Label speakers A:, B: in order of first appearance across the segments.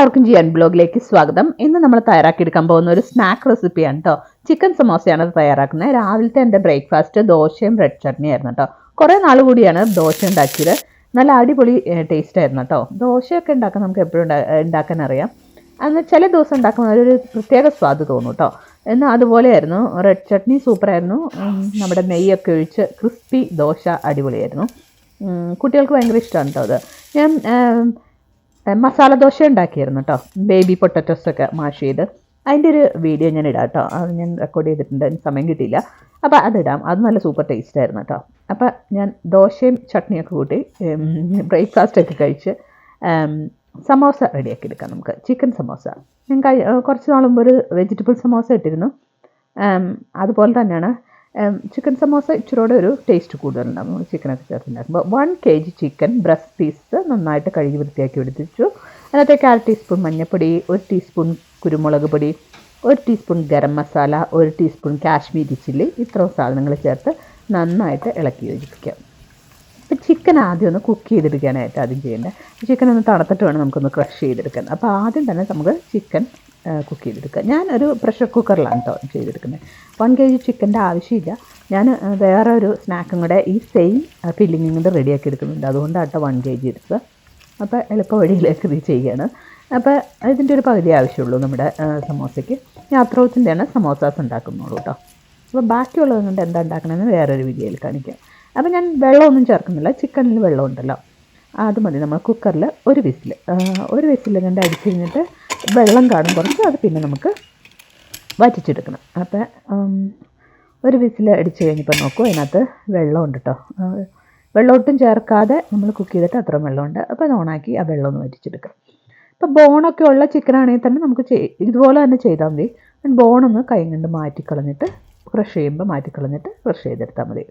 A: എല്ലാവർക്കും ജിയൻ ബ്ലോഗിലേക്ക് സ്വാഗതം. ഇന്ന് നമ്മൾ തയ്യാറാക്കിയെടുക്കാൻ പോകുന്ന ഒരു സ്നാക്ക് റെസിപ്പിയാണ് കേട്ടോ ചിക്കൻ സമോസയാണ് തയ്യാറാക്കുന്നത്. രാവിലത്തെ എന്റെ ബ്രേക്ക്ഫാസ്റ്റ് ദോശയും ബ്രെഡ് ചട്നി ആയിരുന്നു കേട്ടോ കുറേ നാൾ കൂടിയാണ് ദോശ ഉണ്ടാക്കിയത്. നല്ല അടിപൊളി ടേസ്റ്റ് ആയിരുന്നു കേട്ടോ ദോശയൊക്കെ ഉണ്ടാക്കാൻ നമുക്ക് എപ്പോഴും ഉണ്ടാക്കാൻ അറിയാം അന്ന് ചില ദിവസം ഉണ്ടാക്കുമ്പോൾ ഒരു പ്രത്യേക സ്വാദ് തോന്നും കേട്ടോ എന്നാൽ അതുപോലെയായിരുന്നു. റെഡ് ചട്നി സൂപ്പറായിരുന്നു. നമ്മുടെ നെയ്യൊക്കെ ഒഴിച്ച് ക്രിസ്പി ദോശ അടിപൊളിയായിരുന്നു. കുട്ടികൾക്ക് ഭയങ്കര ഇഷ്ടമാണ് കേട്ടോ അത്. ഞാൻ മസാല ദോശ ഉണ്ടാക്കിയിരുന്നു കേട്ടോ ബേബി പൊട്ടറ്റോസ് ഒക്കെ മാഷ് ചെയ്ത്. അതിന്റെ ഒരു വീഡിയോ ഞാൻ ഇടാം കേട്ടോ അത് ഞാൻ റെക്കോർഡ് ചെയ്തിട്ടുണ്ട്. എനിക്ക് സമയം കിട്ടിയില്ല. അപ്പോൾ അതിടാം അത് നല്ല സൂപ്പർ ടേസ്റ്റ് ആയിരുന്നു കേട്ടോ അപ്പോൾ ഞാൻ ദോശയും ചട്നിയൊക്കെ കൂട്ടി ബ്രേക്ക്ഫാസ്റ്റൊക്കെ കഴിച്ച് സമോസ റെഡിയാക്കി എടുക്കാം നമുക്ക്. ചിക്കൻ സമോസ. ഞാൻ കഴി കുറച്ച് മുമ്പ് ഒരു വെജിറ്റബിൾ സമോസ ഇട്ടിരുന്നു. അതുപോലെ തന്നെയാണ് ചിക്കൻ സമോസ ഇച്ചിരൂടെ ഒരു ടേസ്റ്റ് കൂടുതലുണ്ടാകും ചിക്കനൊക്കെ ചേർത്തുണ്ടാക്കുമ്പോൾ one K G chicken breast piece നന്നായിട്ട് കഴുകി വൃത്തിയാക്കി എടുത്തിച്ചു അതിനകത്തേക്ക് അര ടീസ്പൂൺ മഞ്ഞൾപ്പൊടി ഒരു ടീസ്പൂൺ കുരുമുളക് പൊടി ഒരു ടീസ്പൂൺ ഗരം മസാല ഒരു ടീസ്പൂൺ കാശ്മീരി ചില്ലി ഇത്രയും സാധനങ്ങൾ ചേർത്ത് നന്നായിട്ട് ഇളക്കി യോജിപ്പിക്കാം. അപ്പോൾ ചിക്കൻ ആദ്യം ഒന്ന് കുക്ക് ചെയ്തെടുക്കാനായിട്ട് ആദ്യം ചെയ്യേണ്ടത്. ചിക്കൻ ഒന്ന് തണുത്തിട്ട് വേണം നമുക്കൊന്ന് ക്രഷ് ചെയ്തെടുക്കാൻ. അപ്പോൾ ആദ്യം തന്നെ നമുക്ക് ചിക്കൻ കുക്ക് ചെയ്തെടുക്കുക. ഞാൻ ഒരു പ്രഷർ കുക്കറിലാണ് കേട്ടോ ചെയ്തെടുക്കുന്നത്. വൺ കെ ജി ചിക്കന്റെ ആവശ്യമില്ല. ഞാൻ വേറെ ഒരു സ്നാക്കും കൂടെ ഈ സെയിം ഫില്ലിങ്ങും കൂടെ റെഡിയാക്കി എടുക്കുന്നുണ്ട് അതുകൊണ്ടാണ് കേട്ടോ വൺ കെ ജി എടുത്തത് അപ്പോൾ എളുപ്പ വഴിയിലേക്ക് ഇത് ചെയ്യുകയാണ് അപ്പോൾ ഇതിന്റെ ഒരു പകുതി ആവശ്യമുള്ളൂ നമ്മുടെ സമോസയ്ക്ക്. ഞാൻ അത്രോത്തിന്റെയാണ് സമോസാസ് ഉണ്ടാക്കുന്നുള്ളൂ കേട്ടോ അപ്പോൾ ബാക്കിയുള്ളത് കൊണ്ട് എന്താ ഉണ്ടാക്കണമെന്ന് വേറൊരു വീഡിയോയിൽ കാണിക്കാം. അപ്പോൾ ഞാൻ വെള്ളമൊന്നും ചേർക്കുന്നില്ല. ചിക്കനിൽ വെള്ളമുണ്ടല്ലോ. അത് മതി. നമ്മൾ കുക്കറിൽ ഒരു വിസിൽ ഒരു വിസിൽ കണ്ട് അടിച്ച് കഴിഞ്ഞിട്ട് വെള്ളം കാണും കുറച്ച് അത് പിന്നെ നമുക്ക് വറ്റിച്ചെടുക്കണം. അപ്പോൾ ഒരു വിസിൽ അടിച്ച് കഴിഞ്ഞപ്പോൾ നോക്കൂ അതിനകത്ത് വെള്ളമുണ്ട് കേട്ടോ ആ, വെള്ളം ഒട്ടും ചേർക്കാതെ നമ്മൾ കുക്ക് ചെയ്തിട്ട് അത്രയും വെള്ളമുണ്ട്. അപ്പോൾ അത് ഓണാക്കി ആ വെള്ളം ഒന്ന് വറ്റിച്ചെടുക്കാം ഇപ്പോൾ ബോണൊക്കെ ഉള്ള ചിക്കനാണെങ്കിൽ തന്നെ നമുക്ക് ഇതുപോലെ തന്നെ ചെയ്താൽ മതി. ബോണൊന്ന് കൈ കൊണ്ട് മാറ്റിക്കളഞ്ഞിട്ട് ക്രഷ് ചെയ്യുമ്പോൾ മാറ്റിക്കളഞ്ഞിട്ട് ക്രഷ് ചെയ്തെടുത്താൽ മതി.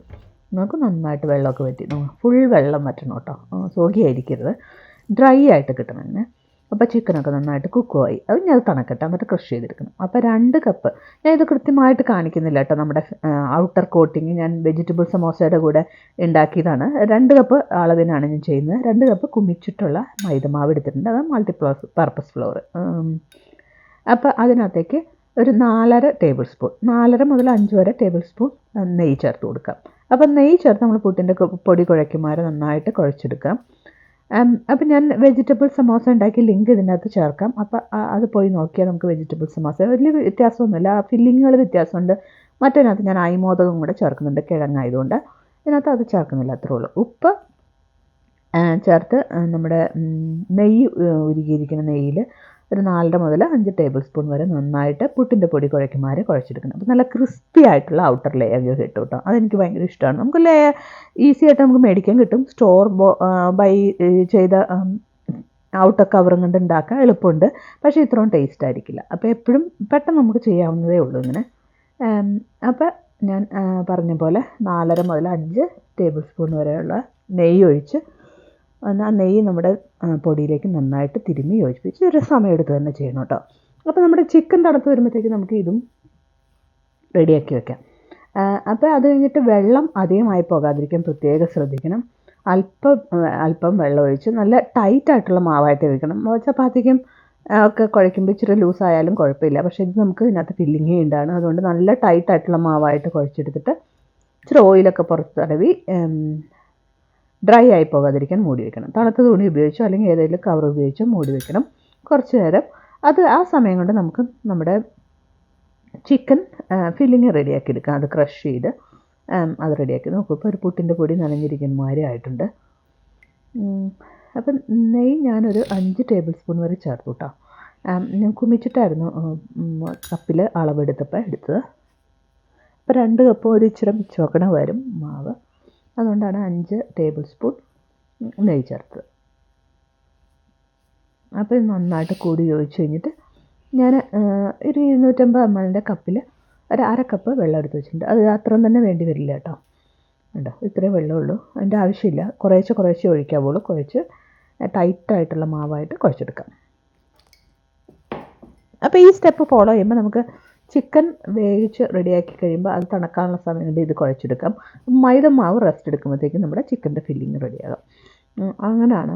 A: നമുക്ക് നന്നായിട്ട് വെള്ളമൊക്കെ വറ്റി. ഫുൾ വെള്ളം വറ്റണം കേട്ടോ സോഗിയായിരിക്കരുത്. ഡ്രൈ ആയിട്ട് കിട്ടണം ഇങ്ങനെ അപ്പോൾ ചിക്കനൊക്കെ നന്നായിട്ട് കുക്കുമായി അത് ഞാൻ അത് തണക്കട്ടെ എന്നിട്ട് ക്രഷ് ചെയ്തെടുക്കണം. അപ്പോൾ രണ്ട് കപ്പ് ഞാൻ ഇത് കൃത്യമായിട്ട് കാണിക്കുന്നില്ല കേട്ടോ നമ്മുടെ ഔട്ടർ കോട്ടിങ് ഞാൻ വെജിറ്റബിൾ സമോസയുടെ കൂടെ ഉണ്ടാക്കിയതാണ് രണ്ട് കപ്പ് അളവിനാണ് ഞാൻ ചെയ്യുന്നത്. രണ്ട് കപ്പ് കുമിച്ചിട്ടുള്ള മൈദമാവ് എടുത്തിട്ടുണ്ട്. അത് മൾട്ടിപ്ലോസ് പർപ്പസ് ഫ്ലോർ അപ്പോൾ അതിനകത്തേക്ക് ഒരു നാലര ടേബിൾ സ്പൂൺ നാലര മുതൽ അഞ്ച് വരെ ടേബിൾ സ്പൂൺ നെയ്യ് ചേർത്ത് കൊടുക്കാം. അപ്പം നെയ്യ് ചേർത്ത് നമ്മൾ പുട്ടിന്റെ പൊടി കുഴയ്ക്കുമാരെ നന്നായിട്ട് കുഴച്ചെടുക്കാം. അപ്പം ഞാൻ വെജിറ്റബിൾ സമോസ ഉണ്ടാക്കി ലിങ്ക് ഇതിനകത്ത് ചേർക്കാം. അപ്പം അത് പോയി നോക്കിയാൽ നമുക്ക് വെജിറ്റബിൾ സമോസ വലിയ വ്യത്യാസമൊന്നുമില്ല. ഫില്ലിങ്ങുകൾ വ്യത്യാസമുണ്ട്. മറ്റതിനകത്ത് ഞാൻ അയിമോദകം കൂടെ ചേർക്കുന്നുണ്ട്. കിഴങ്ങായതുകൊണ്ട്. ഇതിനകത്ത് അത് ചേർക്കുന്നില്ല അത്രേ ഉള്ളൂ. ഉപ്പ് ചേർത്ത് നമ്മുടെ നെയ്യ് ഉരുകിയിരിക്കുന്ന നെയ്യിൽ ഒരു നാലര മുതൽ അഞ്ച് ടേബിൾ സ്പൂൺ വരെ നന്നായിട്ട് പുട്ടിന്റെ പൊടി കുഴയ്ക്കുമാരെ കുഴച്ചെടുക്കണം. അപ്പോൾ നല്ല ക്രിസ്പി ആയിട്ടുള്ള ഔട്ടർ ലെയർ കിട്ടും കേട്ടോ അതെനിക്ക് ഭയങ്കര ഇഷ്ടമാണ് നമുക്ക് ലേ ഈസി ആയിട്ട് നമുക്ക് മേടിക്കാൻ കിട്ടും. സ്റ്റോർ ബൈ ചെയ്ത ഔട്ടർ കവറും കൊണ്ട് ഉണ്ടാക്കാൻ എളുപ്പമുണ്ട്. പക്ഷേ ഇത്രയും ടേസ്റ്റ് ആയിരിക്കില്ല. അപ്പോൾ എപ്പോഴും പെട്ടെന്ന് നമുക്ക് ചെയ്യാവുന്നതേ ഉള്ളൂ ഇങ്ങനെ. അപ്പോൾ ഞാൻ പറഞ്ഞ പോലെ നാലര മുതൽ അഞ്ച് ടേബിൾ സ്പൂൺ വരെയുള്ള നെയ്യ് ഒഴിച്ച് ആ നെയ്യ് നമ്മുടെ പൊടിയിലേക്ക് നന്നായിട്ട് തിരുമ്മി യോജിപ്പിച്ച് ഒരു സമയം എടുത്ത് തന്നെ ചെയ്യണം കേട്ടോ അപ്പോൾ നമ്മുടെ ചിക്കൻ തണുത്ത് വരുമ്പോഴത്തേക്ക് നമുക്ക് ഇതും റെഡിയാക്കി വെക്കാം. അപ്പോൾ അത് കഴിഞ്ഞിട്ട് വെള്ളം അധികമായി പോകാതിരിക്കാൻ പ്രത്യേകം ശ്രദ്ധിക്കണം. അല്പം അല്പം വെള്ളം ഒഴിച്ച് നല്ല ടൈറ്റായിട്ടുള്ള മാവായിട്ട് വെക്കണം. ചപ്പാത്തിക്കും ഒക്കെ കുഴയ്ക്കുമ്പോൾ ഇച്ചിരി ലൂസായാലും കുഴപ്പമില്ല. പക്ഷേ ഇത് നമുക്ക് ഇതിനകത്ത് ഫില്ലിങ്ങേ ഉണ്ടാണ് അതുകൊണ്ട് നല്ല ടൈറ്റായിട്ടുള്ള മാവായിട്ട് കുഴച്ചെടുത്തിട്ട് ഇച്ചിരി ഓയിലൊക്കെ പുറത്ത് തടവി ഡ്രൈ ആയി പോകാതിരിക്കാൻ മൂടി വെക്കണം. തണുത്ത തുണി ഉപയോഗിച്ചോ അല്ലെങ്കിൽ ഏതെങ്കിലും കവർ ഉപയോഗിച്ചോ മൂടി വെക്കണം. കുറച്ച് നേരം അത് ആ സമയം കൊണ്ട് നമുക്ക് നമ്മുടെ ചിക്കൻ ഫില്ലിങ് റെഡിയാക്കി എടുക്കാം. അത് ക്രഷ് ചെയ്ത് അത് റെഡിയാക്കി. നോക്കും ഇപ്പോൾ ഒരു പുട്ടിന്റെ പൊടി നനഞ്ഞിരിക്കുന്ന മാതിരി ആയിട്ടുണ്ട്. അപ്പം നെയ്യ് ഞാനൊരു അഞ്ച് ടേബിൾ സ്പൂൺ വരെ ചേർത്തു കേട്ടോ ഞാൻ കുമിച്ചിട്ടായിരുന്നു കപ്പിൽ അളവെടുത്തപ്പോൾ എടുത്തത്. അപ്പോൾ രണ്ട് കപ്പ് ഒരു ഇച്ചിരി മിച്ചോക്കണ വരും മാവ്. അതുകൊണ്ടാണ് അഞ്ച് ടേബിൾ സ്പൂൺ നെയ്യ് ചേർത്തത്. അപ്പോൾ നന്നായിട്ട് കൂടി യോജിച്ച് കഴിഞ്ഞിട്ട് ഞാൻ ഒരു ഇരുന്നൂറ്റമ്പത് എം എല്ലിന്റെ കപ്പിൽ ഒരു അര കപ്പ് വെള്ളം എടുത്ത് വെച്ചിട്ടുണ്ട്. അത് അത്രയും തന്നെ വേണ്ടി വരില്ല കേട്ടോ. ഉണ്ടോ ഇത്രയും വെള്ളമുള്ളൂ. അതിന്റെ ആവശ്യമില്ല. കുറേശ്ശെ കുറേശ്ശെ ഒഴിക്കാവുള്ളൂ കുഴച്ച് ടൈറ്റായിട്ടുള്ള മാവായിട്ട് കുഴച്ചെടുക്കാം. അപ്പോൾ ഈ സ്റ്റെപ്പ് ഫോളോ ചെയ്യുമ്പോൾ നമുക്ക് ചിക്കൻ വേവിച്ച് റെഡിയാക്കി കഴിയുമ്പോൾ അത് തണുക്കാനുള്ള സമയം കൊണ്ട് ഇത് കുഴച്ചെടുക്കാം. മൈദ മാവ് റെസ്റ്റ് എടുക്കുമ്പോഴത്തേക്കും നമ്മുടെ ചിക്കന്റെ ഫില്ലിങ് റെഡിയാകും. അങ്ങനെയാണ്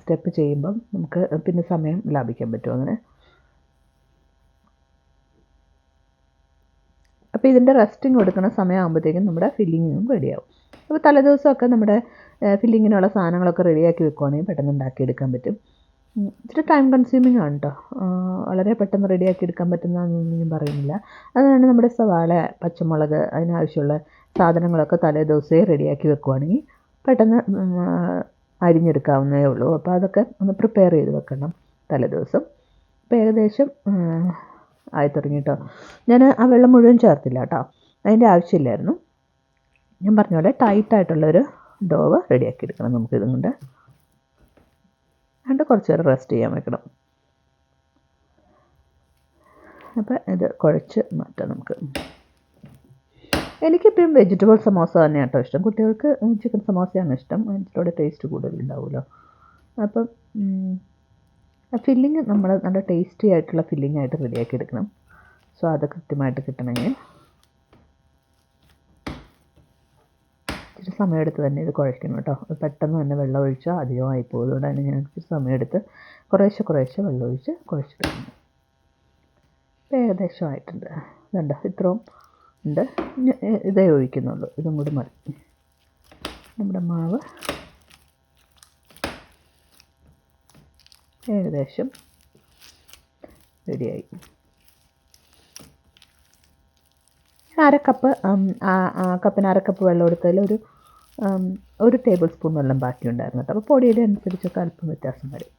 A: സ്റ്റെപ്പ് ചെയ്യുമ്പം നമുക്ക് പിന്നെ സമയം ലാഭിക്കാൻ പറ്റും അങ്ങനെ. അപ്പോൾ ഇതിന്റെ റെസ്റ്റിങ് കൊടുക്കുന്ന സമയമാകുമ്പോഴത്തേക്കും നമ്മുടെ ഫില്ലിങ്ങും റെഡിയാവും അപ്പോൾ തലേദിവസമൊക്കെ നമ്മുടെ ഫില്ലിങ്ങിനുള്ള സാധനങ്ങളൊക്കെ റെഡിയാക്കി വെക്കുവാണെങ്കിൽ പെട്ടെന്ന് ഉണ്ടാക്കിയെടുക്കാൻ പറ്റും. ഇച്ചിരി ടൈം കൺസ്യൂമിങ് ആണ് കേട്ടോ വളരെ പെട്ടെന്ന് റെഡിയാക്കി എടുക്കാൻ പറ്റുന്നതെന്നൊന്നും ഞാൻ പറയുന്നില്ല. അതാണ് നമ്മുടെ സവാള പച്ചമുളക് അതിനാവശ്യമുള്ള സാധനങ്ങളൊക്കെ തലേ റെഡിയാക്കി വെക്കുവാണെങ്കിൽ പെട്ടെന്ന് അരിഞ്ഞെടുക്കാവുന്നേ ഉള്ളൂ. അപ്പോൾ അതൊക്കെ ഒന്ന് പ്രിപ്പയർ ചെയ്ത് വെക്കണം തലേ ദിവസം. അപ്പോൾ ഏകദേശം ആയി തുടങ്ങി കേട്ടോ ഞാൻ ആ വെള്ളം മുഴുവൻ ചേർത്തില്ല കേട്ടോ അതിന്റെ ആവശ്യമില്ലായിരുന്നു. ഞാൻ പറഞ്ഞ പോലെ ടൈറ്റായിട്ടുള്ളൊരു ഡോവ് റെഡിയാക്കി എടുക്കണം നമുക്ക് ഇതും കൊണ്ട് കുറച്ച് നേരം റെസ്റ്റ് ചെയ്യാൻ വെക്കണം. അപ്പോൾ ഇത് കുഴച്ച് മാറ്റാം നമുക്ക്. എനിക്കിപ്പോഴും വെജിറ്റബിൾ സമോസ തന്നെയാണ് കേട്ടോ ഇഷ്ടം. കുട്ടികൾക്ക് ചിക്കൻ സമോസയാണ് ഇഷ്ടം. അതിന്റെ ടേസ്റ്റ് കൂടുതലുണ്ടാവുമല്ലോ അപ്പം ഫില്ലിങ് നമ്മൾ നല്ല ടേസ്റ്റി ആയിട്ടുള്ള ഫില്ലിംഗ് ആയിട്ട് റെഡിയാക്കി എടുക്കണം. സോ അത് കൃത്യമായിട്ട് കിട്ടണമെങ്കിൽ ഇച്ചിരി സമയമെടുത്ത് തന്നെ ഇത് കുഴയ്ക്കണം കേട്ടോ. പെട്ടെന്ന് തന്നെ വെള്ളം ഒഴിച്ചാൽ അധികമായി പോകും. അതുകൊണ്ടാണ് ഞാൻ ഇച്ചിരി സമയമെടുത്ത് കുറേശ്ശെ കുറേശ്ശെ വെള്ളം ഒഴിച്ച് കുഴച്ചെടുക്കുന്നത് ഇപ്പം ഏകദേശം ആയിട്ടുണ്ട്. ഇതുണ്ട്. ഇത്രയും ഉണ്ട്. ഇതേ ഒഴിക്കുന്നുള്ളൂ. ഇതും കൂടി മതി. നമ്മുടെ മാവ് ഏകദേശം റെഡിയായി. അരക്കപ്പ് കപ്പിന് അരക്കപ്പ് കപ്പ് വെള്ളം എടുത്തതിൽ ഒരു ഒരു ടേബിൾ സ്പൂൺ വെള്ളം ബാക്കിയുണ്ടായിരുന്നു കേട്ടോ. അപ്പോൾ പൊടിയുടെ അനുസരിച്ചൊക്കെ അല്പം വ്യത്യാസം വരും.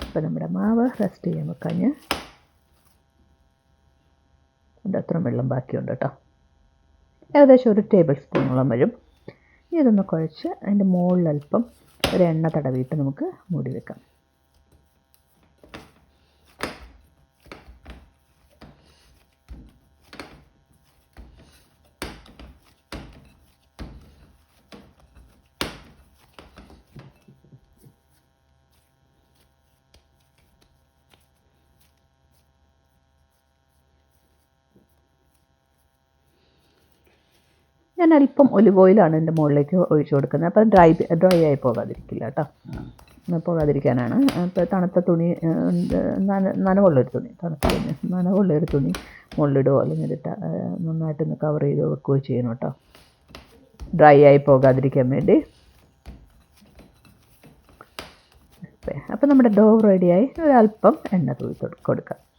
A: അപ്പോൾ നമ്മുടെ മാവ് റെസ്റ്റ് ചെയ്യാൻ വെക്കാഞ്ഞ് ഉണ്ട് അത്രയും വെള്ളം ബാക്കിയുണ്ട് കേട്ടോ. ഏകദേശം ഒരു ടേബിൾ സ്പൂണോളം വരും. ഇതൊന്ന് കുഴച്ച് അതിന്റെ മുകളിൽ അല്പം ഒരു എണ്ണ തടവിയിട്ട് നമുക്ക് മൂടി വെക്കാം. ഞാൻ അല്പം ഒലിവ് ഓയിലാണ് എന്റെ മുകളിലേക്ക് ഒഴിച്ചു കൊടുക്കുന്നത്. അപ്പം ഡ്രൈ ഡ്രൈ ആയി പോകാതിരിക്കില്ല കേട്ടോ. പോകാതിരിക്കാനാണ്. അപ്പോൾ തണുത്ത തുണി നനവുള്ളൊരു തുണി തണുത്ത തുണി നനവുള്ളൊരു തുണി മുകളിലിടുകയോ അല്ലെങ്കിൽ ഇട്ട നന്നായിട്ടൊന്ന് കവർ ചെയ്ത് വെക്കുകയോ ചെയ്യണം കേട്ടോ? ഡ്രൈ ആയി പോകാതിരിക്കാൻ വേണ്ടി. അപ്പോൾ നമ്മുടെ ഡോ റെഡിയായി ഒരല്പം എണ്ണ തൂവി തൊ- കൊടുക്കാം.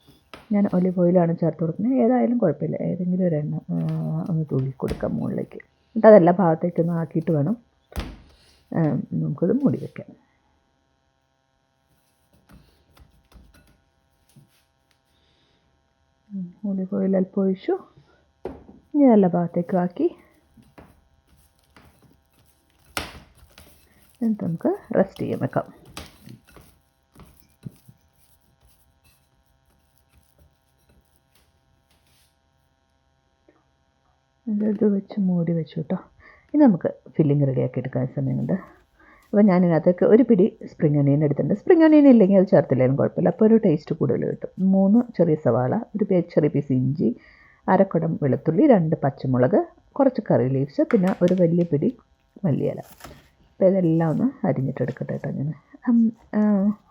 A: ഞാൻ ഒലിവ് ഓയിലാണ് ചേർത്ത് കൊടുക്കുന്നത്. ഏതായാലും കുഴപ്പമില്ല. ഏതെങ്കിലും ഒരു എണ്ണ ഒന്ന് തൂക്കി കൊടുക്കാം മുകളിലേക്ക്. എന്നിട്ട് അതെല്ലാ ഭാഗത്തേക്കൊന്ന് ആക്കിയിട്ട് വേണം നമുക്കത് മൂടി വയ്ക്കാം ഒലിവ് ഓയിൽ അല്പം ഒഴിച്ചു ഇനി നല്ല ഭാഗത്തേക്ക് ആക്കി. എന്നിട്ട് നമുക്ക് റെസ്റ്റ് ചെയ്യാൻ വെക്കാം. ഇത് വെച്ച് മൂടി വെച്ചു കേട്ടോ. ഇനി നമുക്ക് ഫില്ലിങ് റെഡിയാക്കി എടുക്കാൻ സമയമുണ്ട്. അപ്പോൾ ഞാനിതിനകത്തേക്ക് ഒരു പിടി സ്പ്രിംഗ് ഒനിയൻ എടുത്തിട്ടുണ്ട്. സ്പ്രിംഗ് ഒനിയൻ ഇല്ലെങ്കിൽ അത് ചേർത്തില്ലെങ്കിലും കുഴപ്പമില്ല. അപ്പോൾ ഒരു ടേസ്റ്റ് കൂടുതൽ കിട്ടും. മൂന്ന് ചെറിയ സവാള ഒരു ചെറിയ പീസ് ഇഞ്ചി അരക്കുടം വെളുത്തുള്ളി രണ്ട് പച്ചമുളക് കുറച്ച് കറി ലീവ്സ് പിന്നെ ഒരു വലിയ പിടി മല്ലിയില. അപ്പോൾ ഇതെല്ലാം ഒന്ന് അരിഞ്ഞിട്ടെടുക്കട്ടെ കേട്ടോ ഞാൻ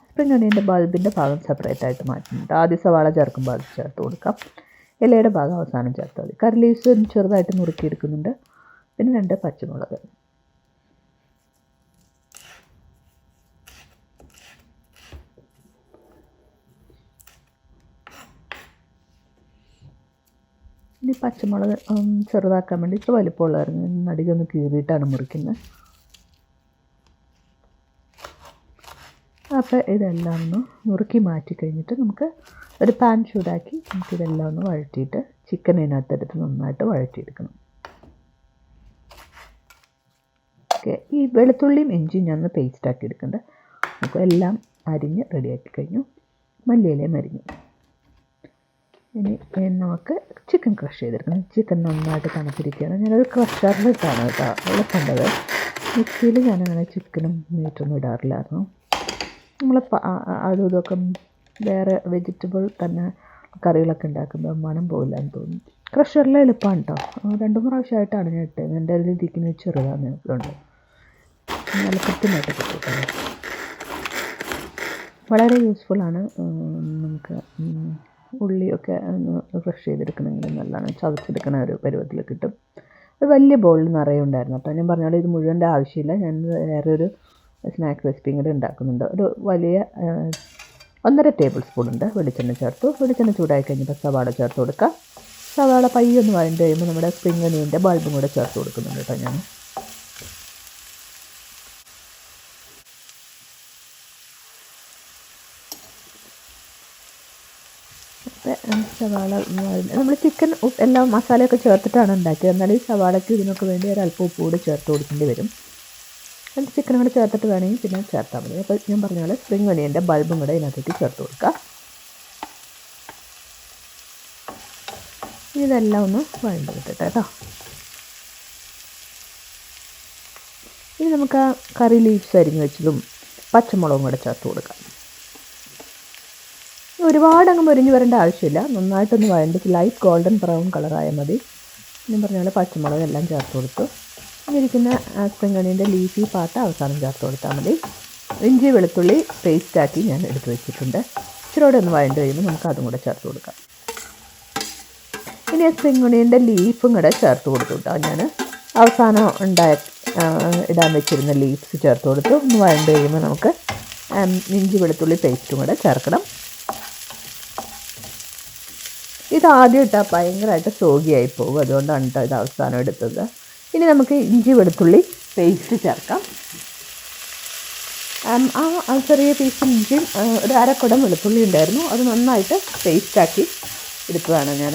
A: സ്പ്രിംഗ് ഒനിയന്റെ ബൾബിന്റെ ഭാഗം സെപ്പറേറ്റ് ആയിട്ട് മാറ്റുന്നുണ്ട്. ആദ്യം സവാള ചേർക്കുമ്പോൾ അത് ചേർത്ത് കൊടുക്കാം. ഇലയുടെ ഭാഗം അവസാനം ചേർത്താൽ മതി. കറി ലീവ്സ് ചെറുതായിട്ട് നുറുക്കിയെടുക്കുന്നുണ്ട്. പിന്നെ രണ്ട് പച്ചമുളക്. ഇനി പച്ചമുളക് ചെറുതാക്കാൻ വേണ്ടി ഇത്ര വലിപ്പമുള്ളതായിരുന്നു. നടികൊന്ന് കീറിയിട്ടാണ് മുറിക്കുന്നത്. അപ്പോൾ ഇതെല്ലാം ഒന്ന് നുറുക്കി മാറ്റി കഴിഞ്ഞിട്ട് നമുക്ക് ഒരു പാൻ ചൂടാക്കി നമുക്കിതെല്ലാം ഒന്ന് വഴറ്റിയിട്ട് ചിക്കൻ ഇതിനകത്തെടുത്ത് നന്നായിട്ട് വഴറ്റിയെടുക്കണം. ഓക്കെ ഈ വെളുത്തുള്ളിയും ഇഞ്ചിയും ഞാൻ ഒന്ന് പേസ്റ്റ് ആക്കി എടുക്കുന്നുണ്ട് നമുക്ക് എല്ലാം അരിഞ്ഞ് റെഡിയാക്കി കഴിഞ്ഞു. മല്ലിയിലയും അരിഞ്ഞു. ഇനി നമുക്ക് ചിക്കൻ ക്രഷ് ചെയ്തെടുക്കണം. ചിക്കൻ നന്നായിട്ട് തണുത്തിരിക്കുകയാണ്. ഞാനൊരു ക്രഷറിലിട്ടാണ് കേട്ടോ. എളുപ്പമുണ്ടത് മിക്സിയിൽ ഞാനങ്ങനെ ചിക്കനും മീറ്റൊന്നും ഇടാറില്ലായിരുന്നു. നമ്മൾ അതും ഇതൊക്കെ വേറെ വെജിറ്റബിൾ തന്നെ കറികളൊക്കെ ഉണ്ടാക്കുമ്പോൾ മണം പോകില്ല എന്ന് തോന്നുന്നു. ക്രഷറിൽ എളുപ്പമാണ് കേട്ടോ രണ്ട് മൂന്ന് പ്രാവശ്യമായിട്ടാണ് ഞാൻ ഇട്ടത്. എന്റെ അതിൽ ഇരിക്കുന്ന ചെറുതാണ് ഇതുകൊണ്ട്. നല്ല കൃത്യമായിട്ട് കിട്ടും വളരെ യൂസ്ഫുള്ളാണ് നമുക്ക് ഉള്ളിയൊക്കെ ഒന്ന് ക്രഷ് ചെയ്തെടുക്കണമെങ്കിൽ നല്ലതാണ്. ചതച്ചെടുക്കണ ഒരു പരുവത്തിൽ കിട്ടും. അത് വലിയ ബോളിൽ നിറയെ ഉണ്ടായിരുന്നു. അപ്പോൾ ഞാൻ പറഞ്ഞ പോലെ ഇത് മുഴുവന്റെ ആവശ്യമില്ല. ഞാൻ വേറൊരു സ്നാക്ക് റെസിപ്പിയും കൂടെ ഉണ്ടാക്കുന്നുണ്ട്. ഒരു വലിയ ഒന്നര ടേബിൾ സ്പൂൺ ഉണ്ട്. വെളിച്ചെണ്ണ ചേർത്തു. വെളിച്ചെണ്ണ ചൂടായി കഴിഞ്ഞപ്പോൾ സവാള ചേർത്ത് കൊടുക്കുക സവാള പയ്യൊന്ന് വഴണ്ട് കഴിയുമ്പോൾ നമ്മുടെ സ്പ്രിംഗ് ഒനിയന്റെ ബൾബും കൂടെ ചേർത്ത് കൊടുക്കുന്നുണ്ട് കേട്ടോ ഞാൻ. സവാള നമ്മൾ ചിക്കൻ എല്ലാം മസാലയൊക്കെ ചേർത്തിട്ടാണ് ഉണ്ടാക്കിയത്. എന്നാൽ ഈ സവാളയ്ക്ക് ഇതിനൊക്കെ വേണ്ടി ഒരു അല്പം ഉപ്പ് കൂടി ചേർത്ത് കൊടുക്കേണ്ടി വരും. എന്നിട്ട് ചിക്കനും കൂടെ ചേർത്തിട്ട് വേണമെങ്കിൽ പിന്നെ ചേർത്താൽ മതി. അപ്പോൾ ഞാൻ പറഞ്ഞ പോലെ സ്പ്രിംഗ് ഒനിയന്റെ ബൾബും കൂടെ ഇതിനകത്തേക്ക് ചേർത്ത് കൊടുക്കുക ഇതെല്ലാം ഒന്ന് വഴണ്ട് വിട്ടിട്ട് കേട്ടോ. ഇനി നമുക്ക് ആ കറി ലീവ്സ് അരിഞ്ഞ് വെച്ചതും പച്ചമുളകും കൂടെ ചേർത്ത് കൊടുക്കാം. ഒരുപാട് അങ്ങ് മുരിഞ്ഞ് വരേണ്ട ആവശ്യമില്ല. നന്നായിട്ടൊന്ന് വഴണ്ട് ലൈറ്റ് ഗോൾഡൻ ബ്രൗൺ കളറായാൽ മതി. ഞാൻ പറഞ്ഞ പോലെ പച്ചമുളക് എല്ലാം ചേർത്ത് കൊടുത്തു. ഇരിക്കുന്ന സ്പ്രിംഗ് ലീഫി പാട്ട് അവസാനം ചേർത്ത് കൊടുത്താൽ മതി. ഇഞ്ചി വെളുത്തുള്ളി പേസ്റ്റാക്കി ഞാൻ എടുത്ത് വെച്ചിട്ടുണ്ട്. ഇച്ചിരൂടെ ഒന്ന് വഴണ്ട് കഴിയുമ്പോൾ നമുക്ക് അതും കൂടെ ചേർത്ത് കൊടുക്കാം. ഇനി സ്പ്രിംഗ് ലീഫും കൂടെ ചേർത്ത് കൊടുത്തു കേട്ടോ ഞാൻ. അവസാനം ഉണ്ടായ ഇടാൻ വെച്ചിരുന്ന ലീഫ്സ് ചേർത്ത് കൊടുത്തു. ഒന്ന് വഴണ്ട് കഴിയുമ്പോൾ നമുക്ക് ഇഞ്ചി വെളുത്തുള്ളി പേസ്റ്റും കൂടെ ചേർക്കണം. ഇത് ആദ്യം ഇട്ടാൽ ഭയങ്കരമായിട്ട് സോഗിയായി പോകും. അതുകൊണ്ടാണ് കേട്ടോ ഇത് അവസാനം എടുത്തത്. ഇനി നമുക്ക് ഇഞ്ചി വെളുത്തുള്ളി പേസ്റ്റ് ചേർക്കാം. ആ ചെറിയ പീസ് ഇഞ്ചിയും ഒരു അരക്കുടം വെളുത്തുള്ളി ഉണ്ടായിരുന്നു. അത് നന്നായിട്ട് പേസ്റ്റാക്കി എടുക്കുകയാണ് ഞാൻ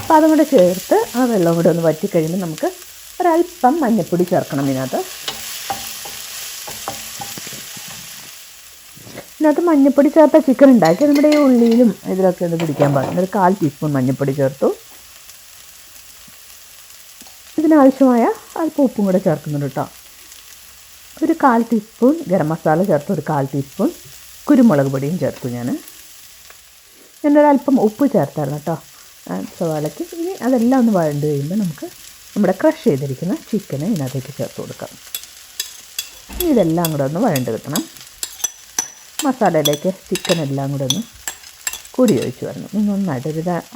A: അപ്പോൾ അതും കൂടെ ചേർത്ത് ആ വെള്ളം കൂടെ ഒന്ന് വറ്റിക്കഴിയുമ്പോൾ നമുക്ക് ഒരല്പം മഞ്ഞൾപ്പൊടി ചേർക്കണം ഇതിനകത്ത്. ഇതിനകത്ത് മഞ്ഞൾപ്പൊടി ചേർത്ത ചിക്കൻ ഉണ്ടാക്കി. നമ്മുടെ ഈ ഉള്ളിയിലും ഇതിലൊക്കെ ഒന്ന് പിടിക്കാൻ പാടില്ല ഒരു കാൽ ടീസ്പൂൺ മഞ്ഞൾപ്പൊടി ചേർത്തു. ഇതിനാവശ്യമായ അല്പം ഉപ്പും കൂടെ ചേർക്കുന്നുണ്ട് കേട്ടോ ഒരു കാൽ ടീസ്പൂൺ ഗരം മസാല ചേർത്ത് ഒരു കാൽ ടീസ്പൂൺ കുരുമുളക് പൊടിയും ചേർത്തു ഞാൻ ഞാനൊരല്പം ഉപ്പ് ചേർത്തായിരുന്നു കേട്ടോ സവാളയ്ക്ക്. ഇനി അതെല്ലാം ഒന്ന് വഴണ്ട് കഴിയുമ്പോൾ നമുക്ക് നമ്മുടെ ക്രഷ് ചെയ്തിരിക്കുന്ന ചിക്കന് ഇതിനകത്തേക്ക് ചേർത്ത് കൊടുക്കാം. ഇനി ഇതെല്ലാം കൂടെ ഒന്ന് വഴണ്ട് കിട്ടണം മസാലയിലേക്ക് ചിക്കൻ എല്ലാം കൂടെ ഒന്ന് കൂടി ഒഴിച്ച് വരണം. നന്നായിട്ട്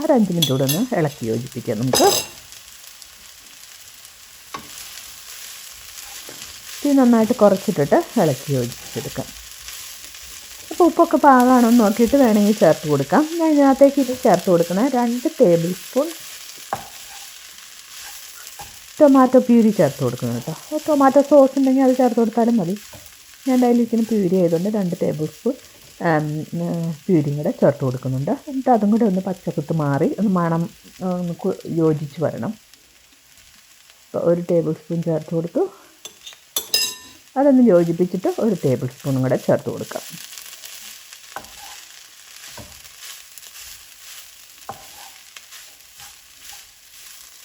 A: ഒരു അഞ്ച് മിനിറ്റ് കൂടെ ഒന്ന് ഇളക്കി യോജിപ്പിക്കാം നമുക്ക്. തീ നന്നായിട്ട് കുറച്ചിട്ടിട്ട് ഇളക്കി യോജിപ്പിച്ചെടുക്കാം. അപ്പോൾ ഉപ്പൊക്കെ പാകമാണോ എന്ന് നോക്കിയിട്ട് വേണമെങ്കിൽ ചേർത്ത് കൊടുക്കാം. ഞാൻ ഇതിനകത്തേക്ക് ഇത് ചേർത്ത് കൊടുക്കുന്ന രണ്ട് ടേബിൾ സ്പൂൺ ടൊമാറ്റോ പ്യൂരി ചേർത്ത് കൊടുക്കണം കേട്ടോ. ടൊമാറ്റോ സോസ് ഉണ്ടെങ്കിൽ അത് ചേർത്ത് കൊടുത്താലും മതി. ഞാൻ ഡയലിക്കുന്ന പ്യൂരി ആയതുകൊണ്ട് രണ്ട് ടേബിൾ സ്പൂൺ പ്യൂരിയും കൂടെ ചേർത്ത് കൊടുക്കുന്നുണ്ട്. എന്നിട്ട് അതും കൂടെ ഒന്ന് പച്ചക്കുത്ത് മാറി ഒന്ന് മണം ഒന്ന് യോജിച്ച് വരണം. ഒരു ടേബിൾ സ്പൂൺ ചേർത്ത് കൊടുത്തു. അതൊന്ന് യോജിപ്പിച്ചിട്ട് ഒരു ടേബിൾ സ്പൂണും കൂടെ ചേർത്ത് കൊടുക്കാം.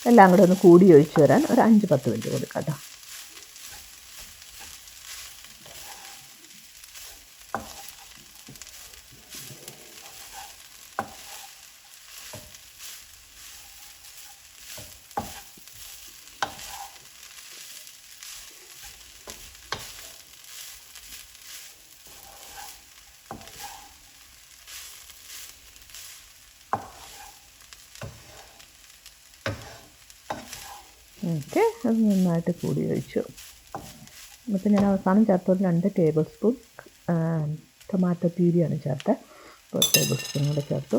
A: എല്ലാം കൂടെ ഒന്ന് കൂടി ഒഴിച്ച് വരാൻ ഒരു അഞ്ച് പത്ത് മിനിറ്റ് കൊടുക്കാം കേട്ടോ. ഓക്കെ അത് നന്നായിട്ട് കൂടി ഒഴിച്ചു. എന്നിട്ട് ഞാൻ അവസാനം ചേർത്തത് രണ്ട് ടേബിൾ സ്പൂൺ ടൊമാറ്റോ പ്യൂരിയാണ് ചേർത്തത് അപ്പോൾ ടേബിൾ സ്പൂൺ കൂടെ ചേർത്തു.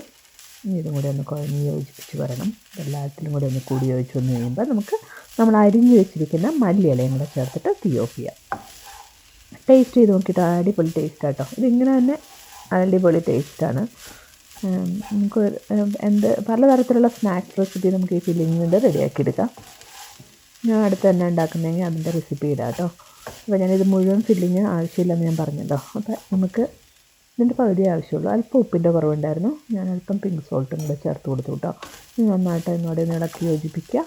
A: ഇതും കൂടി ഒന്ന് കുഴഞ്ഞ് യോജിപ്പിച്ച് വരണം. എല്ലാത്തിലും കൂടി ഒന്ന് കൂടി യോജിച്ച് വന്ന് കഴിയുമ്പോൾ നമുക്ക് നമ്മൾ അരിഞ്ഞ് വെച്ചിരിക്കുന്ന മല്ലിയിലയും കൂടെ ചേർത്തിട്ട് തീ ഓഫ് ചെയ്യാം. ടേസ്റ്റ് ചെയ്ത് നോക്കിയിട്ട് അടിപൊളി ടേസ്റ്റ് കേട്ടോ ഇതിങ്ങനെ തന്നെ അടിപൊളി ടേസ്റ്റാണ് നമുക്ക് ഒരു, എന്ത് പലതരത്തിലുള്ള സ്നാക്സ് റെസിപ്പി നമുക്ക് ഈ ഫില്ലിങ്ങിന്റെ റെഡിയാക്കിയെടുക്കാം ഞാൻ അടുത്ത് തന്നെ ഉണ്ടാക്കുന്നതെങ്കിൽ അതിന്റെ റെസിപ്പി ഇടാം കേട്ടോ. അപ്പോൾ ഞാനിത് മുഴുവൻ ഫില്ലിങ് ആവശ്യമില്ലെന്ന് ഞാൻ പറഞ്ഞല്ലോ. അപ്പോൾ നമുക്ക് ഇതിന്റെ പകുതി ആവശ്യമുള്ളൂ. അല്പം ഉപ്പിന്റെ കുറവുണ്ടായിരുന്നു. ഞാൻ അല്പം പിങ്ക് സോൾട്ടും കൂടെ ചേർത്ത് കൊടുത്തു കേട്ടോ. നന്നായിട്ട് എന്നോട് ഇളക്കി യോജിപ്പിക്കുക.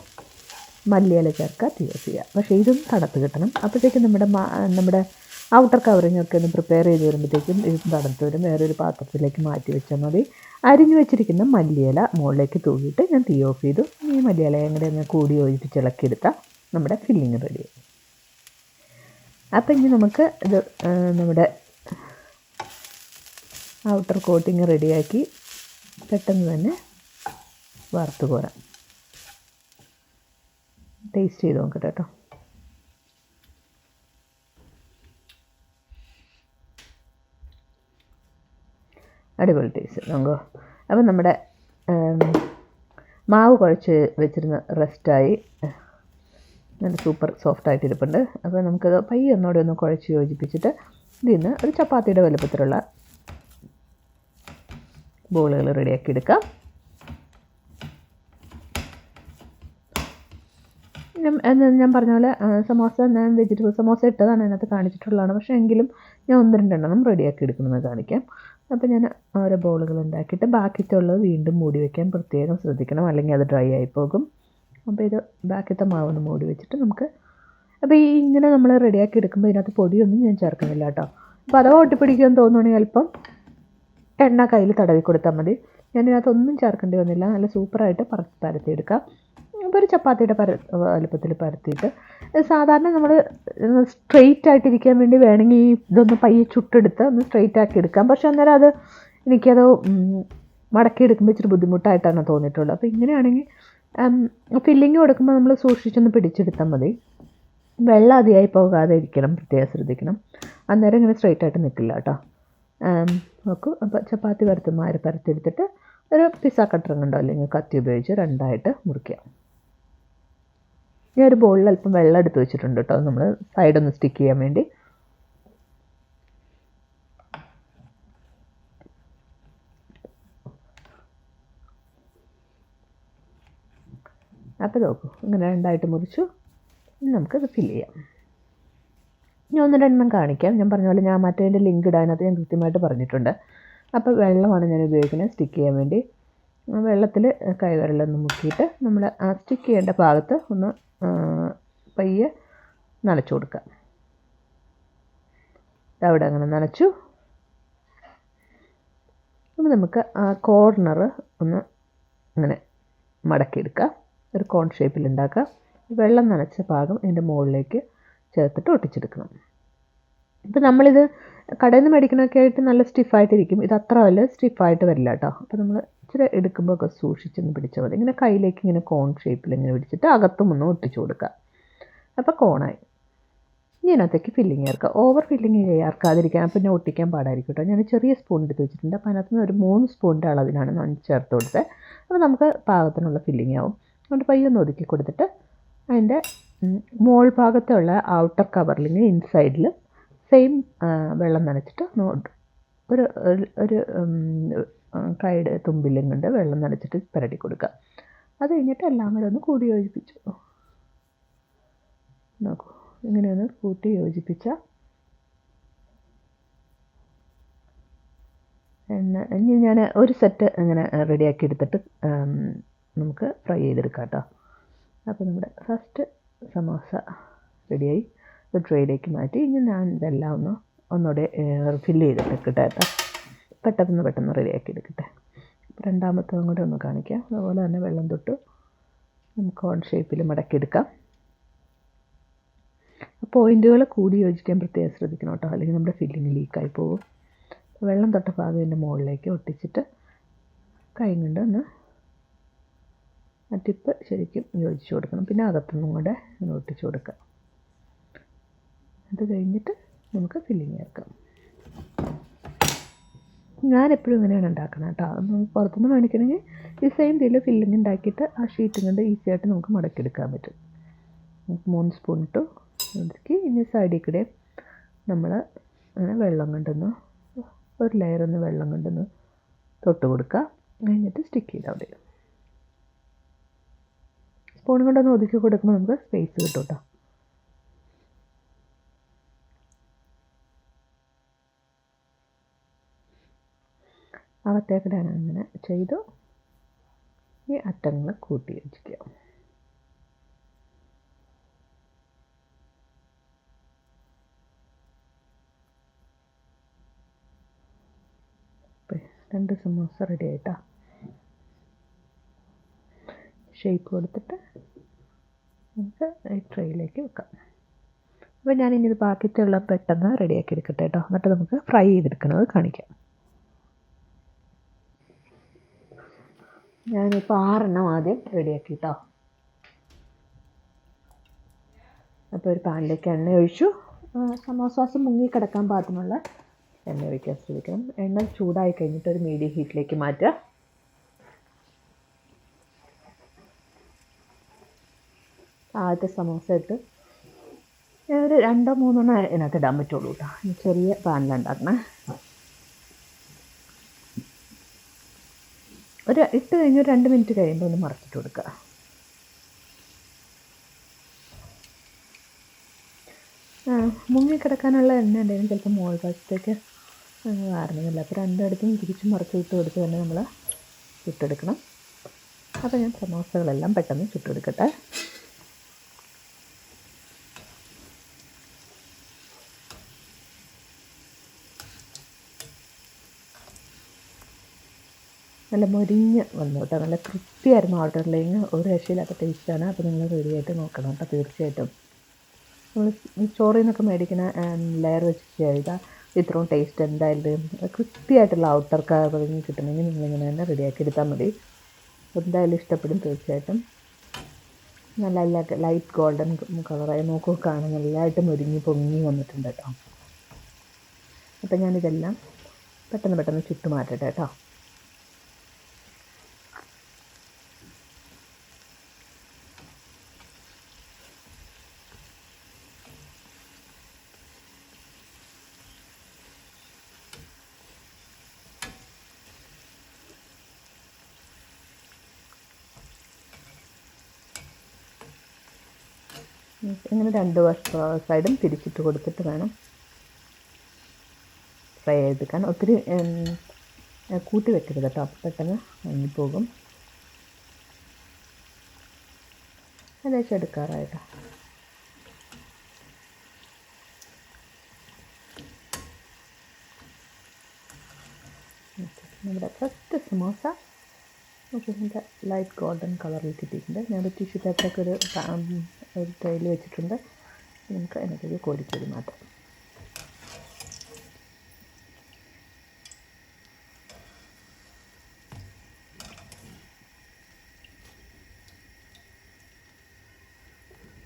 A: മല്ലിയില ചേർക്കുക തീ ചെയ്യുക. പക്ഷേ ഇതും തണുത്ത് കിട്ടണം. അപ്പോഴത്തേക്കും നമ്മുടെ നമ്മുടെ ഔട്ടർ കവറിങ്ങൊക്കെ ഒന്ന് പ്രിപ്പയർ ചെയ്ത് വരുമ്പോഴത്തേക്കും ഇത് തണുത്ത് വരും വേറൊരു പാത്രത്തിലേക്ക് മാറ്റി വെച്ചാൽ മതി. അരിഞ്ഞു വെച്ചിരിക്കുന്ന മല്ലിയില മുകളിലേക്ക് തൂക്കിയിട്ട് ഞാൻ തീ ഓഫ് ചെയ്തു. ഈ മല്ലിയില എങ്ങനെ ഒന്ന് കൂടി ഒഴിപ്പിച്ച് ഇളക്കിയെടുത്താൽ നമ്മുടെ ഫില്ലിങ് റെഡി അപ്പം ഇനി നമുക്ക് ഇത് നമ്മുടെ ഔട്ടർ കോട്ടിങ് റെഡിയാക്കി പെട്ടെന്ന് തന്നെ വറുത്ത് കോരാം. ടേസ്റ്റ് ചെയ്ത് നോക്കട്ടെ കേട്ടോ അടിപൊളി ടേസ്റ്റ് നമുക്ക് അപ്പം നമ്മുടെ മാവ് കുഴച്ച് വെച്ചിരുന്ന റെസ്റ്റായി നല്ല സൂപ്പർ സോഫ്റ്റായിട്ട് ഇരിപ്പുണ്ട്. അപ്പോൾ നമുക്കത് പയ്യെ ഒന്നുകൂടെ ഒന്ന് കുഴച്ച് യോജിപ്പിച്ചിട്ട് ഇതിൽ നിന്ന് ഒരു ചപ്പാത്തിയുടെ വലുപ്പത്തിലുള്ള ബോളുകൾ റെഡിയാക്കി എടുക്കാം. ഞാൻ- പറഞ്ഞ പോലെ സമോസ ഞാൻ വെജിറ്റബിൾ സമോസ ഇട്ടതാണ് അതിനകത്ത് കാണിച്ചിട്ടുള്ളതാണ്. പക്ഷേ എങ്കിലും ഞാൻ ഒന്ന് രണ്ടെണ്ണം റെഡിയാക്കി എടുക്കുന്നത് കാണിക്കാം. അപ്പോൾ ഞാൻ ഓരോ ബോളുകൾ ഉണ്ടാക്കിയിട്ട് ബാക്കിത്തെ ഉള്ളത് വീണ്ടും മൂടി വയ്ക്കാൻ പ്രത്യേകം ശ്രദ്ധിക്കണം. അല്ലെങ്കിൽ അത് ഡ്രൈ ആയി പോകും. അപ്പോൾ ഇത് ബാക്കിത്തെ മാവൊന്ന് മൂടി വെച്ചിട്ട് നമുക്ക് അപ്പോൾ ഈ ഇങ്ങനെ നമ്മൾ റെഡിയാക്കി എടുക്കുമ്പോൾ ഇതിനകത്ത് പൊടിയൊന്നും ഞാൻ ചേർക്കുന്നില്ല കേട്ടോ. അപ്പോൾ അഥവാ ഒട്ടിപ്പിടിക്കുമെന്ന് തോന്നുകയാണെങ്കിൽ അല്പം എണ്ണ കയ്യിൽ തടവി കൊടുത്താൽ മതി. ഒന്നും ചേർക്കേണ്ടി വന്നില്ല. നല്ല സൂപ്പറായിട്ട് പറ പരത്തിയെടുക്കാം. ഒരു ചപ്പാത്തിയുടെ പര വലുപ്പത്തിൽ പരത്തിയിട്ട് സാധാരണ നമ്മൾ സ്ട്രെയിറ്റ് ആയിട്ടിരിക്കാൻ വേണ്ടി വേണമെങ്കിൽ ഇതൊന്ന് പയ്യെ ചുട്ടെടുത്ത് ഒന്ന് സ്ട്രെയിറ്റ് ആക്കി എടുക്കാം. പക്ഷേ അന്നേരം അത് എനിക്കത് മടക്കി എടുക്കുമ്പോൾ ഇച്ചിരി ബുദ്ധിമുട്ടായിട്ടാണ് തോന്നിയിട്ടുള്ളത്. അപ്പോൾ ഇങ്ങനെയാണെങ്കിൽ ഫില്ലിങ് കൊടുക്കുമ്പോൾ നമ്മൾ സൂക്ഷിച്ചൊന്ന് പിടിച്ചെടുത്താൽ മതി. വെള്ളം അതിയായി പോകാതെ ഇരിക്കണം പ്രത്യേകം ശ്രദ്ധിക്കണം. അന്നേരം ഇങ്ങനെ സ്ട്രെയിറ്റ് ആയിട്ട് നിൽക്കില്ല കേട്ടോ. നോക്കൂ. അപ്പോൾ ചപ്പാത്തി പരത്തുമാര് പരത്തെടുത്തിട്ട് ഒരു പിസ്സ കട്ടറും അല്ലെങ്കിൽ കത്തി ഉപയോഗിച്ച് രണ്ടായിട്ട് മുറിക്കുക ഞാൻ ഒരു ബോളിൽ അല്പം വെള്ളം എടുത്ത് വെച്ചിട്ടുണ്ട് കേട്ടോ നമ്മൾ സൈഡൊന്ന് സ്റ്റിക്ക് ചെയ്യാൻ വേണ്ടി. അപ്പോൾ നോക്കൂ ഇങ്ങനെ രണ്ടായിട്ട് മുറിച്ചു. ഇനി നമുക്കത് ഫില്ല് ചെയ്യാം. ഞാൻ ഒന്ന് രണ്ടെണ്ണം കാണിക്കാം. ഞാൻ പറഞ്ഞ പോലെ ഞാൻ മറ്റേതിന്റെ ലിങ്ക് ഇടാനകത്ത് ഞാൻ കൃത്യമായിട്ട് പറഞ്ഞിട്ടുണ്ട്. അപ്പോൾ വെള്ളമാണ് ഞാൻ ഉപയോഗിക്കുന്നത് സ്റ്റിക്ക് ചെയ്യാൻ വേണ്ടി. വെള്ളത്തിൽ കൈവിരലൊന്ന് മുക്കിയിട്ട് നമ്മൾ ആ സ്റ്റിക്ക് ചെയ്യേണ്ട ഭാഗത്ത് ഒന്ന് പയ്യെ നനച്ചു കൊടുക്കുക അവിടെ അങ്ങനെ നനച്ചു. അപ്പോൾ നമുക്ക് ആ കോർണർ ഒന്ന് ഇങ്ങനെ മടക്കിയെടുക്കാം. ഒരു കോൺ ഷേപ്പിൽ ഉണ്ടാക്കുക വെള്ളം നനച്ച ഭാഗം ഇതിന്റെ മുകളിലേക്ക് ചേർത്തിട്ട് ഒട്ടിച്ചെടുക്കണം. ഇപ്പം നമ്മളിത് കടയിൽ നിന്ന് മേടിക്കണമൊക്കെ ആയിട്ട് നല്ല സ്റ്റിഫായിട്ടിരിക്കും ഇത് അത്ര വലിയ സ്റ്റിഫായിട്ട് വരില്ല കേട്ടോ അപ്പോൾ നമ്മൾ ഇച്ചിരി എടുക്കുമ്പോൾ ഒക്കെ സൂക്ഷിച്ചൊന്ന് പിടിച്ചാൽ മതി. ഇങ്ങനെ കയ്യിലേക്ക് ഇങ്ങനെ കോൺ ഷേപ്പിൽ ഇങ്ങനെ പിടിച്ചിട്ട് അകത്തും ഒന്ന് ഒട്ടിച്ചു കൊടുക്കുക അപ്പോൾ കോണായി ഇനി അതിനകത്തേക്ക് ഫില്ലിങ് ചേർക്കുക ഓവർ ഫില്ലിങ് ചേർക്കാതിരിക്കാൻ പിന്നെ ഒട്ടിക്കാൻ പാടായിരിക്കും കേട്ടോ ഞാൻ ചെറിയ സ്പൂൺ എടുത്ത് വെച്ചിട്ടുണ്ട്. അപ്പോൾ അതിനകത്ത് നിന്ന് ഒരു മൂന്ന് സ്പൂണിന്റെ അളവിലാണ് ഞാൻ ചേർത്ത് കൊടുത്തത് അപ്പോൾ നമുക്ക് പാകത്തിനുള്ള ഫില്ലിങ് ആവും. അതുകൊണ്ട് പയ്യൊന്ന് ഒതുക്കി കൊടുത്തിട്ട് അതിന്റെ മോൾ ഭാഗത്തുള്ള ഔട്ടർ കവറിലിങ് ഇൻസൈഡിൽ സെയിം വെള്ളം നനച്ചിട്ട് ഒരു ഒരു- കൈയുടെ തുമ്പിലും കൊണ്ട് വെള്ളം നനച്ചിട്ട് പുരട്ടി കൊടുക്കുക അത് കഴിഞ്ഞിട്ട് എല്ലാം കൂടെ ഒന്ന് കൂടി യോജിപ്പിച്ചു. നോക്കൂ ഇങ്ങനെയൊന്ന് കൂട്ടി യോജിപ്പിച്ച എണ്ണ. ഇനി ഞാൻ ഒരു സെറ്റ് ഇങ്ങനെ റെഡിയാക്കി എടുത്തിട്ട് നമുക്ക് ഫ്രൈ ചെയ്തെടുക്കാം കേട്ടോ അപ്പോൾ നമ്മുടെ ഫസ്റ്റ് സമോസ റെഡിയായി ഒരു ട്രേയിലേക്ക് മാറ്റി ഇനി ഞാൻ ഇതെല്ലാം ഒന്ന് ഒന്നുകൂടെ ഫില്ല് ചെയ്തിട്ട് കിട്ടാം കേട്ടോ. പെട്ടെന്ന് പെട്ടെന്ന് റെഡിയാക്കി എടുക്കട്ടെ. രണ്ടാമത്തെ കൂടെ ഒന്ന് കാണിക്കാം. അതുപോലെ തന്നെ വെള്ളം തൊട്ട് നമുക്ക് ഓൺ ഷേപ്പിൽ മടക്കിയെടുക്കാം പോയിന്റുകൾ കൂടി യോജിക്കാൻ പ്രത്യേകം ശ്രദ്ധിക്കണം കേട്ടോ. അല്ലെങ്കിൽ നമ്മുടെ ഫില്ലിങ് ലീക്കായി പോകും. വെള്ളം തൊട്ട ഭാഗം ഇതിന്റെ മുകളിലേക്ക് ഒട്ടിച്ചിട്ട് കൈ കൊണ്ട് ഒന്ന് ആ ടിപ്പ് ശരിക്കും യോജിച്ച് കൊടുക്കണം. പിന്നെ അകത്തുനിന്നും കൂടെ ഒന്ന് ഒട്ടിച്ചു കൊടുക്കാം. അത് കഴിഞ്ഞിട്ട് നമുക്ക് ഫില്ലിങ് ചേർക്കാം ഞാനെപ്പോഴും ഇങ്ങനെയാണ് ഉണ്ടാക്കുന്നത് കേട്ടോ. നമുക്ക് പുറത്തുനിന്ന് മേടിക്കണമെങ്കിൽ ഈ സെയിം ഇതിൽ ഫില്ലിങ് ഉണ്ടാക്കിയിട്ട് ആ ഷീറ്റും കൊണ്ട് ഈസി ആയിട്ട് നമുക്ക് മടക്കിയെടുക്കാൻ പറ്റും. മൂന്ന് സ്പൂൺ ഇട്ടു. അതിലേക്ക് ഇനി സൈഡിൽ കൂടെ നമ്മൾ അങ്ങനെ വെള്ളം കൊണ്ടൊന്ന് ഒരു ലെയർ ഒന്ന് വെള്ളം കൊണ്ടൊന്ന് തൊട്ട് കൊടുക്കുക. കഴിഞ്ഞിട്ട് സ്റ്റിക്ക് ചെയ്താൽ മതി സ്പൂൺ കൊണ്ടൊന്ന് ഒതുക്കി കൊടുക്കുമ്പോൾ നമുക്ക് സ്പേസ് കിട്ടും കേട്ടോ. അവത്തേക്കിടാൻ അങ്ങനെ ചെയ്തു. ഈ അറ്റങ്ങൾ കൂട്ടി യോജിക്കുക രണ്ട് സമോസ റെഡി ആയിട്ടാ. ഷേപ്പ് കൊടുത്തിട്ട് നമുക്ക് ഈ ട്രേയിലേക്ക് വെക്കാം. അപ്പോൾ ഞാനിനി ഇത് ബാക്കിയുള്ള പെട്ടെന്ന് റെഡിയാക്കി എടുക്കട്ടെ കേട്ടോ എന്നിട്ട് നമുക്ക് ഫ്രൈ ചെയ്തെടുക്കുന്നത് കാണിക്കാം. ഞാനിപ്പോൾ ആറെണ്ണം ആദ്യം റെഡിയാക്കി കേട്ടോ അപ്പോൾ ഒരു പാനിലേക്ക് എണ്ണ ഒഴിച്ചു. സമോസാസ് മുങ്ങി കിടക്കാൻ പാകത്തിനുള്ള എണ്ണ ഒഴിക്കാൻ ശ്രമിക്കണം. എണ്ണ ചൂടായി കഴിഞ്ഞിട്ട് ഒരു മീഡിയം ഹീറ്റിലേക്ക് മാറ്റുക. ആദ്യത്തെ സമോസ ഇട്ട് ഒരു രണ്ടോ മൂന്നെണ്ണം ഇതിനകത്ത് ഇടാൻ പറ്റുള്ളൂ കേട്ടോ ചെറിയ പാനിലുണ്ടാക്കണേ ഒരു ഇട്ട് കഴിഞ്ഞ് ഒരു രണ്ട് മിനിറ്റ് കഴിയുമ്പോൾ ഒന്ന് മറച്ചിട്ട് കൊടുക്കുക. മുങ്ങിക്കിടക്കാനുള്ള എണ്ണ ഉണ്ടെങ്കിൽ ചിലപ്പോൾ മോൾ ഭാഗത്തേക്ക് വാരണമില്ല അപ്പോൾ രണ്ടിടത്തും തിരിച്ചു മറച്ച് വിട്ട് കൊടുത്ത് തന്നെ നമ്മൾ ചുട്ടെടുക്കണം. അപ്പോൾ ഞാൻ സമോസകളെല്ലാം പെട്ടെന്ന് ചുട്ടെടുക്കട്ടെ. നല്ല മൊരിഞ്ഞ് വന്നു കേട്ടോ. നല്ല കൃത്യമായിരുന്നു ഔട്ടർ ലൈന് ഒരു രക്ഷയില്ലാത്ത ടേസ്റ്റാണ് അപ്പോൾ നിങ്ങൾ റെഡിയായിട്ട് നോക്കണം കേട്ടോ തീർച്ചയായിട്ടും. നമ്മൾ ചോറിൽ നിന്നൊക്കെ മേടിക്കുന്ന ലെയർ വെച്ച് ചെയ്താൽ ഇത്രയും ടേസ്റ്റ് എന്തായാലും കൃത്യമായിട്ടുള്ള ഔട്ടർ കവറിങ് കിട്ടണമെങ്കിൽ നിങ്ങളിങ്ങനെ തന്നെ റെഡിയാക്കി എടുത്താൽ മതി. എന്തായാലും ഇഷ്ടപ്പെടും തീർച്ചയായിട്ടും. നല്ല ലൈറ്റ് ഗോൾഡൻ കളറായി നോക്കൂ. കാണാൻ നല്ലതായിട്ട് മുരിങ്ങി പൊങ്ങി വന്നിട്ടുണ്ട് കേട്ടോ. അപ്പം ഞാനിതെല്ലാം പെട്ടെന്ന് പെട്ടെന്ന് ചുട്ടു മാറ്റട്ടെ കേട്ടോ. ഇങ്ങനെ രണ്ട് സൈഡും തിരിച്ചിട്ട് കൊടുത്തിട്ട് വേണം ഫ്രൈ ചെയ്തെടുക്കാൻ. ഒത്തിരി കൂട്ടി വെക്കരുത് കേട്ടോ. പെട്ടെന്ന് ഉണങ്ങിപ്പോകും ഏകദേശം എടുക്കാറായിട്ടോ. നമ്മുടെ ഫസ്റ്റ് സമോസ. നമുക്ക് ഇതിന്റെ ലൈറ്റ് ഗോൾഡൻ കളറിൽ കിട്ടിയിട്ടുണ്ട്. ഞാൻ ടിഷ്യൂ പേപ്പറൊക്കെ ഒരു ഒരു ട്രെയിൽ വെച്ചിട്ടുണ്ട്. നമുക്ക് അതിനകത്തേക്ക് കോരിക്കോരി മാറ്റാം.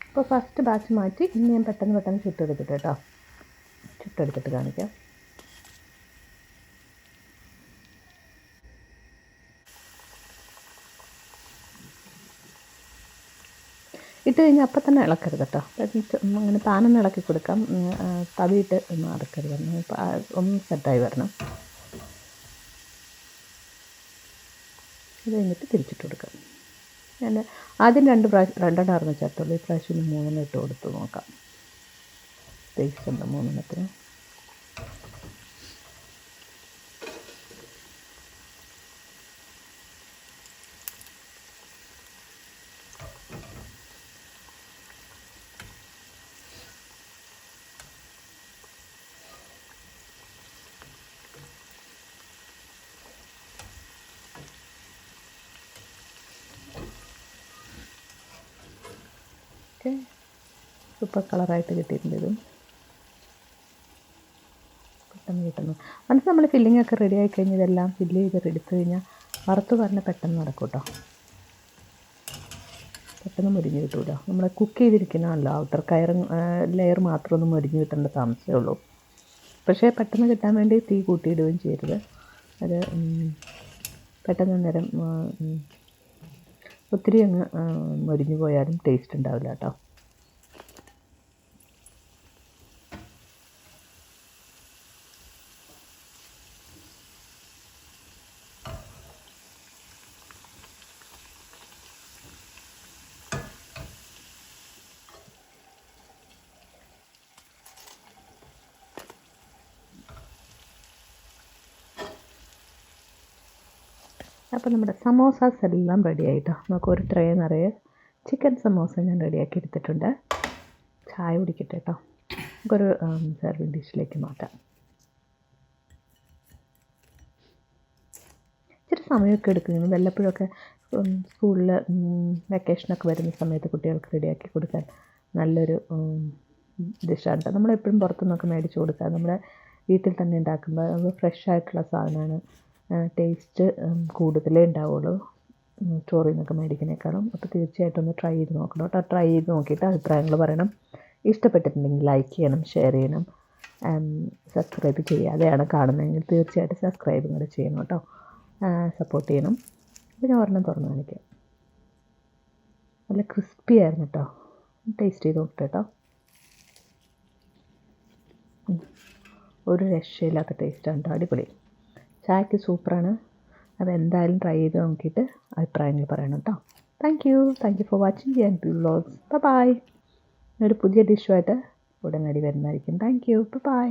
A: അപ്പോൾ ഫസ്റ്റ് ബാച്ച് മാറ്റി ഇനി ഞാൻ പെട്ടെന്ന് പെട്ടെന്ന് ചുട്ടെടുത്തിട്ട് കേട്ടോ. ചുട്ടെടുത്തിട്ട് കാണിക്കാം. ഇട്ട് കഴിഞ്ഞാൽ അപ്പം തന്നെ ഇളക്കരുത് കേട്ടോ. അങ്ങനെ താനൊന്ന് ഇളക്കി കൊടുക്കാം. തവിയിട്ട് ഒന്നും അടക്കരുത് ഒന്ന് സെറ്റായി വരണം. ഇത് കഴിഞ്ഞിട്ട് തിരിച്ചിട്ട് കൊടുക്കാം. ഞാൻ ആദ്യം രണ്ട് പ്രാവശ്യം രണ്ടെണ്ണമായിരുന്നു ചേർത്തുള്ളൂ. ഈ പ്രാവശ്യം മൂന്നെണ്ണം ഇട്ട് കൊടുത്ത് നോക്കാം. ടേസ്റ്റ് ഉണ്ട് മൂന്നെണ്ണത്തിന് ഒക്കെ സൂപ്പർ കളറായിട്ട് കിട്ടിയിട്ടുണ്ട് പെട്ടെന്ന് കിട്ടുന്നു. മനസ്സ് നമ്മൾ ഫില്ലിംഗ് ഒക്കെ റെഡി ആയി കഴിഞ്ഞ് ഇതെല്ലാം ഫില്ല് ചെയ്ത് എടുത്തു കഴിഞ്ഞാൽ വറുത്ത് പറഞ്ഞാൽ പെട്ടെന്ന് നടക്കും കേട്ടോ പെട്ടെന്ന് മുരിഞ്ഞ് കിട്ടൂല. നമ്മൾ കുക്ക് ചെയ്തിരിക്കുന്നതല്ല ഔട്ടർ കയർ ലെയർ മാത്രം ഒന്ന് മുരിഞ്ഞ് കിട്ടേണ്ട താമസമേ ഉള്ളൂ. പക്ഷേ പെട്ടെന്ന് കിട്ടാൻ വേണ്ടി തീ കൂട്ടിയിടുകയും ചെയ്യരുത്. അത് പെട്ടെന്ന് നേരം ഒത്തിരി അങ്ങ് മുരിഞ്ഞു പോയാലും ടേസ്റ്റ് ഉണ്ടാവില്ല കേട്ടോ അപ്പോൾ നമ്മുടെ സമോസാസ് എല്ലാം റെഡി ആയിട്ടോ. നമുക്ക് ഒരു ട്രേ നിറയെ ചിക്കൻ സമോസ ഞാൻ റെഡിയാക്കി എടുത്തിട്ടുണ്ട്. ചായ കുടിക്കട്ടെ കേട്ടോ നമുക്കൊരു സെർവിങ് ഡിഷിലേക്ക് മാറ്റാം. ഇച്ചിരി സമയമൊക്കെ എടുക്കുന്നു വല്ലപ്പോഴൊക്കെ സ്കൂളിൽ വെക്കേഷനൊക്കെ വരുന്ന സമയത്ത് കുട്ടികൾക്ക് റെഡിയാക്കി കൊടുക്കാൻ നല്ലൊരു ഡിഷാണ് കേട്ടോ നമ്മളെപ്പോഴും പുറത്തുനിന്നൊക്കെ മേടിച്ച് കൊടുക്കുക നമ്മുടെ വീട്ടിൽ തന്നെ ഉണ്ടാക്കുമ്പോൾ ഫ്രഷ് ആയിട്ടുള്ള സാധനമാണ്. ടേസ്റ്റ് കൂടുതലേ ഉണ്ടാവുള്ളൂ. സ്റ്റോറിൽ നിന്നൊക്കെ മേടിക്കുന്നതിനേക്കാളും അപ്പോൾ തീർച്ചയായിട്ടും ഒന്ന് ട്രൈ ചെയ്ത് നോക്കണം കേട്ടോ. ട്രൈ ചെയ്ത് നോക്കിയിട്ട് അഭിപ്രായങ്ങൾ പറയണം. ഇഷ്ടപ്പെട്ടിട്ടുണ്ടെങ്കിൽ ലൈക്ക് ചെയ്യണം ഷെയർ ചെയ്യണം. സബ്സ്ക്രൈബ് ചെയ്യാതെയാണ് കാണുന്നതെങ്കിൽ തീർച്ചയായിട്ടും സബ്സ്ക്രൈബ് കൂടെ ചെയ്യണം കേട്ടോ. സപ്പോർട്ട് ചെയ്യണം. ഞാൻ ഒരെണ്ണം തുറന്ന് കാണിക്കാം. നല്ല ക്രിസ്പി ആയിരുന്നു കേട്ടോ. ടേസ്റ്റ് ചെയ്ത് നോക്കട്ടെ കേട്ടോ. ഒരു രക്ഷയില്ലാത്ത ടേസ്റ്റാണ് കേട്ടോ. അടിപൊളി. ചായക്ക് സൂപ്പറാണ്. അപ്പോൾ എന്തായാലും ട്രൈ ചെയ്ത് നോക്കിയിട്ട് അഭിപ്രായങ്ങൾ പറയണം കേട്ടോ thank you thank you for watching G and ബ ബൈ ഒരു പുതിയ ഡിഷുമായിട്ട് ഉടനടി വരുന്നതായിരിക്കും. Thank you by